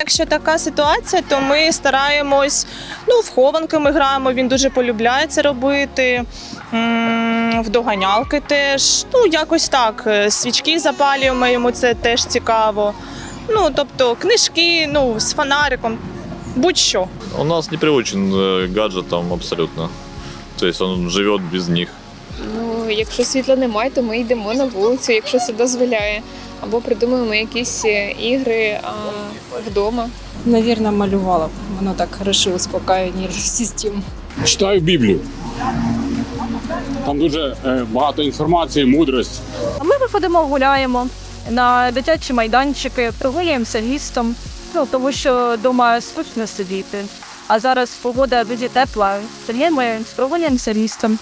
Якщо така ситуація, то ми стараємось, ну, в хованки ми граємо, він дуже полюбляє це робити. В доганялки теж. Ну, якось так. Е, Свічки запалюємо, йому це теж цікаво. Ну, тобто, книжки, ну, з фонариком, будь-що. У нас не приучен э, гаджетам абсолютно. То есть он живет без них. Ну, якщо світла немає, то ми йдемо на вулицю, якщо це дозволяє. Або придумуємо якісь е, ігри а, вдома. Наверное, малювала б. Воно так хорошо успокаює нервну систему. Читаю Біблію. Там дуже е, багато інформації, мудрості. Ми виходимо, гуляємо на дитячі майданчики, прогулюємося лістом, ну тому що вдома скучно сидіти. А зараз погода дуже тепла, ми прогулюємося лістом.